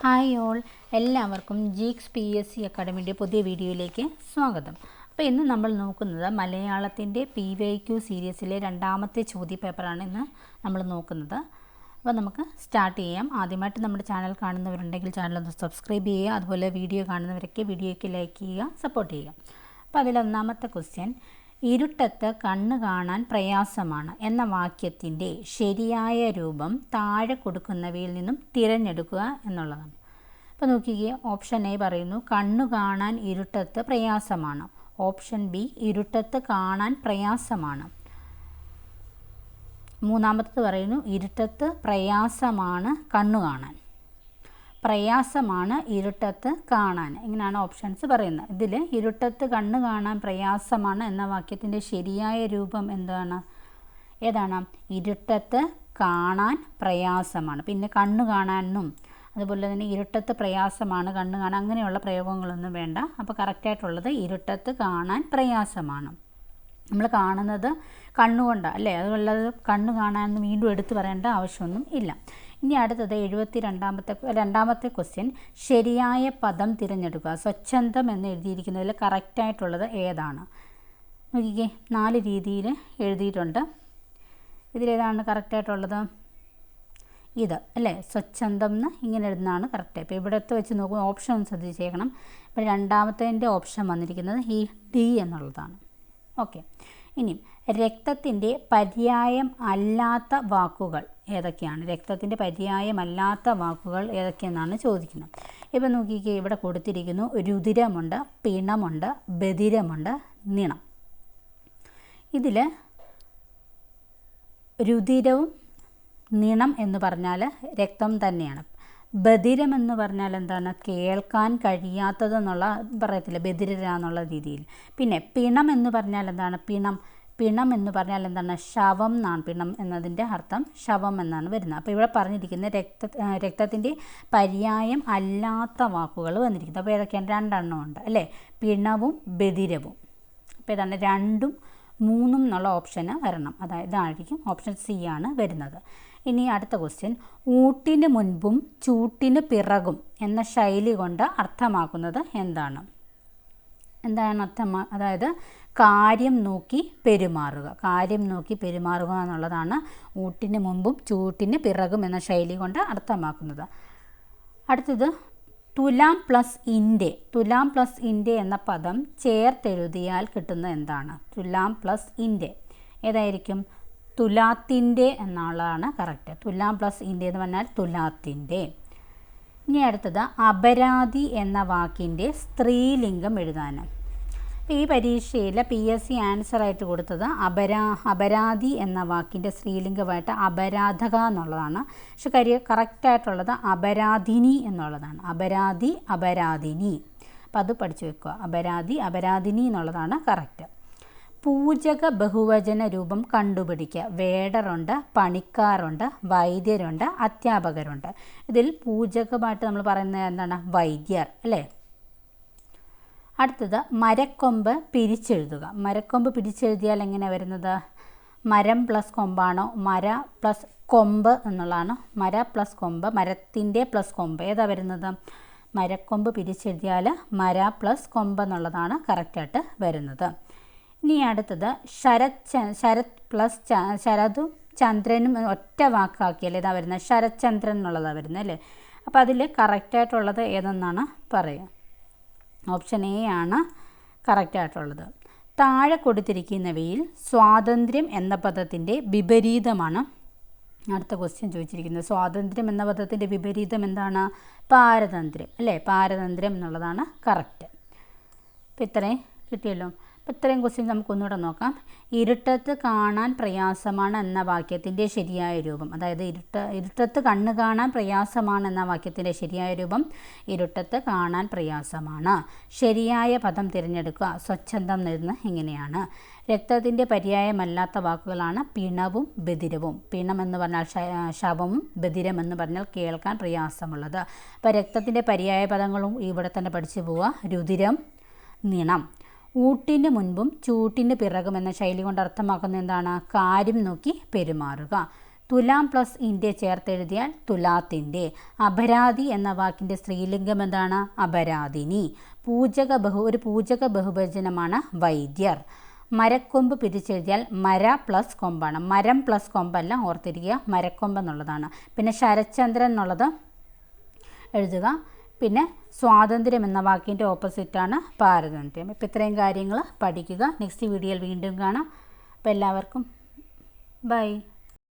Hi all. എല്ലാവർക്കും geeks P S C അക്കാഡമിയുടെ പുതിയ വീഡിയോയിലേക്ക് സ്വാഗതം. അപ്പോൾ ഇന്ന് നമ്മൾ നോക്കുന്നത് മലയാളത്തിന്റെ പി വൈ ക്യു സീരീസിലെ രണ്ടാമത്തെ ചോദ്യ പേപ്പറാണ് ഇന്ന് നമ്മൾ നോക്കുന്നത്. അപ്പോൾ നമുക്ക് സ്റ്റാർട്ട് ചെയ്യാം. ആദ്യമായിട്ട് നമ്മുടെ ചാനൽ കാണുന്നവരുണ്ടെങ്കിൽ ചാനൽ ഒന്ന് സബ്സ്ക്രൈബ് ചെയ്യുക. അതുപോലെ വീഡിയോ കാണുന്നവരൊക്കെ വീഡിയോയ്ക്ക് ലൈക്ക് ചെയ്യുക സപ്പോർട്ട് ചെയ്യുക. അപ്പോൾ അതിലൊന്നാമത്തെ ക്വസ്റ്റ്യൻ ഇരുട്ടത്ത് കണ്ണ് കാണാൻ പ്രയാസമാണ് എന്ന വാക്യത്തിന്റെ ശരിയായ രൂപം താഴെ കൊടുക്കുന്നവയിൽ നിന്നും തിരഞ്ഞെടുക്കുക എന്നുള്ളതാണ്. അപ്പോൾ നോക്കിക്കേ ഓപ്ഷൻ എ പറയുന്നു കണ്ണു കാണാൻ ഇരുട്ടത്ത് പ്രയാസമാണ്. ഓപ്ഷൻ ബി ഇരുട്ടത്ത് കാണാൻ പ്രയാസമാണ്. മൂന്നാമത്തത് പറയുന്നു ഇരുട്ടത്ത് പ്രയാസമാണ് കണ്ണു കാണാൻ. പ്രയാസമാണ് ഇരുട്ടത്ത് കാണാൻ. ഇങ്ങനെയാണ് ഓപ്ഷൻസ് പറയുന്നത്. ഇതിൽ ഇരുട്ടത്ത് കണ്ണ് കാണാൻ പ്രയാസമാണ് എന്ന വാക്യത്തിന്റെ ശരിയായ രൂപം എന്താണ്? ഏതാണ്? ഇരുട്ടത്ത് കാണാൻ പ്രയാസമാണ്. പിന്നെ കണ്ണ് കാണാനും അതുപോലെ തന്നെ ഇരുട്ടത്ത് പ്രയാസമാണ് കണ്ണ് കാണാൻ അങ്ങനെയുള്ള പ്രയോഗങ്ങളൊന്നും വേണ്ട. അപ്പോൾ കറക്റ്റായിട്ടുള്ളത് ഇരുട്ടത്ത് കാണാൻ പ്രയാസമാണ്. നമ്മൾ കാണുന്നത് കണ്ണുകൊണ്ടാണ് അല്ലേ? അതുള്ളത് കണ്ണ് കാണാനൊന്നും വീണ്ടും എടുത്തു പറയേണ്ട ആവശ്യമൊന്നും ഇല്ല. ഇനി അടുത്തത് എഴുപത്തി രണ്ടാമത്തെ രണ്ടാമത്തെ ക്വസ്റ്റ്യൻ ശരിയായ പദം തിരഞ്ഞെടുക്കുക. സ്വച്ഛന്തം എന്ന് എഴുതിയിരിക്കുന്നതിൽ കറക്റ്റായിട്ടുള്ളത് ഏതാണ്? നോക്കിക്കേ നാല് രീതിയിൽ എഴുതിയിട്ടുണ്ട്. ഇതിലേതാണ് കറക്റ്റായിട്ടുള്ളത് ഇത് അല്ലേ? സ്വച്ഛന്തം എന്ന് ഇങ്ങനെ എഴുതുന്നതാണ് കറക്റ്റ് ഇപ്പോൾ ഇവിടുത്തെ വെച്ച് നോക്കുമ്പോൾ ഓപ്ഷൻ ശ്രദ്ധിച്ചേക്കണം. ഇപ്പോൾ രണ്ടാമത്തതിന്റെ ഓപ്ഷൻ വന്നിരിക്കുന്നത് ഈ ഡി എന്നുള്ളതാണ്. ഓക്കെ. ഇനി രക്തത്തിന്റെ പര്യായം അല്ലാത്ത വാക്കുകൾ ഏതൊക്കെയാണ്? രക്തത്തിന്റെ പര്യായമല്ലാത്ത വാക്കുകൾ ഏതൊക്കെയെന്നാണ് ചോദിക്കുന്നത്. ഇപ്പം നോക്കിക്കേ ഇവിടെ കൊടുത്തിരിക്കുന്നു രുതിരമുണ്ട് പിണമുണ്ട് ബദിരമുണ്ട് നിണം. ഇതിൽ രുതിരവും നിണം എന്ന് പറഞ്ഞാൽ രക്തം തന്നെയാണ്. ബധിരം എന്ന് പറഞ്ഞാൽ എന്താണ്? കേൾക്കാൻ കഴിയാത്തതെന്നുള്ള പറയത്തില്ല? ബധിരരാന്നുള്ള രീതിയിൽ. പിന്നെ പിണം എന്ന് പറഞ്ഞാൽ എന്താണ്? പിണം. പിണം എന്ന് പറഞ്ഞാൽ എന്താണ്? ശവം എന്നാണ് പിണം എന്നതിന്റെ അർത്ഥം. ശവം എന്നാണ് വരുന്നത്. അപ്പോൾ ഇവിടെ പറഞ്ഞിരിക്കുന്ന രക്ത രക്തത്തിന്റെ പര്യായം അല്ലാത്ത വാക്കുകൾ വന്നിരിക്കുന്നത് അപ്പോൾ ഏതൊക്കെയാണ്? രണ്ടെണ്ണം ഉണ്ട് അല്ലേ? പിണവും ബധിരവും. അപ്പോൾ ഏതാണ് രണ്ടും മൂന്നും എന്നുള്ള ഓപ്ഷന് വരണം. അതായത് ഇതായിരിക്കും ഓപ്ഷൻ സി ആണ് വരുന്നത്. ഇനി അടുത്ത ക്വസ്റ്റ്യൻ ഊട്ടിന് മുൻപും ചൂട്ടിന് പിറകും എന്ന ശൈലി കൊണ്ട് അർത്ഥമാക്കുന്നത് എന്താണ്? എന്താണ് അർത്ഥമാ അതായത് കാര്യം നോക്കി പെരുമാറുക. കാര്യം നോക്കി പെരുമാറുക എന്നുള്ളതാണ് ഊട്ടിന് മുമ്പും ചൂട്ടിന് പിറകും എന്ന ശൈലി കൊണ്ട് അർത്ഥമാക്കുന്നത്. അടുത്തത് തുലാം പ്ലസ് ഇന്റെ. തുലാം പ്ലസ് ഇന്റെ എന്ന പദം ചേർത്തെഴുതിയാൽ കിട്ടുന്ന എന്താണ്? തുലാം പ്ലസ് ഇന്റെ. ഏതായിരിക്കും? തുലാത്തിന്റെ എന്നുള്ളതാണ് കറക്റ്റ് തുലാം പ്ലസ് ഇന്റെ എന്ന് പറഞ്ഞാൽ തുലാത്തിന്റെ. ഇനി അടുത്തത് അപരാധി എന്ന വാക്കിന്റെ സ്ത്രീലിംഗം എഴുതാൻ ഈ പരീക്ഷയിൽ പി എസ് സി ആൻസറായിട്ട് കൊടുത്തത് അപരാ അപരാധി എന്ന വാക്കിന്റെ സ്ത്രീലിംഗമായിട്ട് അപരാധക എന്നുള്ളതാണ്. പക്ഷെ കരി കറക്റ്റായിട്ടുള്ളത് അപരാധിനി എന്നുള്ളതാണ്. അപരാധി അപരാധിനി. അപ്പം അത് പഠിച്ചു വെക്കുക. അപരാധി അപരാധിനി എന്നുള്ളതാണ് കറക്റ്റ് പൂജക ബഹുവചന രൂപം കണ്ടുപിടിക്കുക. വേടറുണ്ട് പണിക്കാറുണ്ട് വൈദ്യരുണ്ട് അധ്യാപകരുണ്ട്. ഇതിൽ പൂജകമായിട്ട് നമ്മൾ പറയുന്നത് എന്താണ്? വൈദ്യർ അല്ലേ? അടുത്തത് മരക്കൊമ്പ് പിരിച്ചെഴുതുക. മരക്കൊമ്പ് പിരിച്ചെഴുതിയാൽ എങ്ങനെ വരുന്നത്? മരം പ്ലസ് കൊമ്പാണോ? മര പ്ലസ് കൊമ്പ് എന്നുള്ളതാണ്. മര പ്ലസ് കൊമ്പ് മരത്തിന്റെ പ്ലസ് കൊമ്പ്. ഏതാ വരുന്നത്? മരക്കൊമ്പ് പിരിച്ചെഴുതിയാൽ മര പ്ലസ് കൊമ്പ് എന്നുള്ളതാണ് കറക്റ്റായിട്ട് വരുന്നത്. ഇനി അടുത്തത് ശരത് ശരത് പ്ലസ് ശരതും ചന്ദ്രനും ഒറ്റ വാക്കാക്കിയല്ലേ ഇതാ വരുന്നത്? ശരത്ചന്ദ്രൻ എന്നുള്ളതാണ് വരുന്നത് അല്ലേ? അപ്പോൾ അതിൽ കറക്റ്റായിട്ടുള്ളത് ഏതെന്നാണ് പറയുക ഓപ്ഷൻ എ ആണ് കറക്റ്റായിട്ടുള്ളത് താഴെ കൊടുത്തിരിക്കുന്നവയിൽ സ്വാതന്ത്ര്യം എന്ന പദത്തിന്റെ വിപരീതമാണ് അടുത്ത ക്വസ്റ്റ്യൻ ചോദിച്ചിരിക്കുന്നത്. സ്വാതന്ത്ര്യം എന്ന പദത്തിന്റെ വിപരീതം എന്താണ്? പാരതന്ത്ര്യം അല്ലേ? പാരതന്ത്ര്യം എന്നുള്ളതാണ് കറക്റ്റ് അപ്പോൾ ഇത്രയും കിട്ടിയല്ലോ. അപ്പോൾ ഇത്രയും ക്വസ്റ്റ്യൻ നമുക്കൊന്നുകൂടെ നോക്കാം. ഇരുട്ടത്ത് കാണാൻ പ്രയാസമാണ് എന്ന വാക്യത്തിന്റെ ശരിയായ രൂപം. അതായത് ഇരുട്ട ഇരുട്ടത്ത് കണ്ണ് കാണാൻ പ്രയാസമാണ് എന്ന വാക്യത്തിന്റെ ശരിയായ രൂപം ഇരുട്ടത്ത് കാണാൻ പ്രയാസമാണ്. ശരിയായ പദം തിരഞ്ഞെടുക്കുക സ്വച്ഛന്തം നിന്ന് ഇങ്ങനെയാണ്. രക്തത്തിന്റെ പര്യായമല്ലാത്ത വാക്കുകളാണ് പിണവും ബദിരവും. പിണം എന്ന് പറഞ്ഞാൽ ശവവും ബദിരം എന്ന് പറഞ്ഞാൽ കേൾക്കാൻ പ്രയാസമുള്ളത്. അപ്പോൾ രക്തത്തിന്റെ പര്യായ പദങ്ങളും ഇവിടെ തന്നെ പഠിച്ചു പോവുക. രുതിരം നിണം. ഊട്ടിന് മുൻപും ചൂട്ടിന് പിറകും എന്ന ശൈലി കൊണ്ട് അർത്ഥമാക്കുന്ന എന്താണ്? കാര്യം നോക്കി പെരുമാറുക. തുലാം പ്ലസ് ഇന്ത്യ ചേർത്തെഴുതിയാൽ തുലാത്തിന്റെ. അപരാധി എന്ന വാക്കിന്റെ സ്ത്രീലിംഗം എന്താണ്? അപരാധിനി. പൂജക ബഹു ഒരു പൂജക ബഹുവചനമാണ് വൈദ്യർ. മരക്കൊമ്പ് പിരിച്ചെഴുതിയാൽ മര പ്ലസ് കൊമ്പാണ്. മരം പ്ലസ് കൊമ്പല്ല ഓർത്തിരിക്കുക. മരക്കൊമ്പ് എന്നുള്ളതാണ് പിന്നെ ശരചന്ദ്രൻ എന്നുള്ളത് എഴുതുക. പിന്നെ സ്വാതന്ത്ര്യം എന്ന വാക്കിന്റെ ഓപ്പോസിറ്റാണ് പാരതന്ത്ര്യം. ഇപ്പോൾ ഇത്രയും കാര്യങ്ങൾ പഠിക്കുക. നെക്സ്റ്റ് വീഡിയോയിൽ വീണ്ടും കാണാം. അപ്പോൾ എല്ലാവർക്കും ബൈ.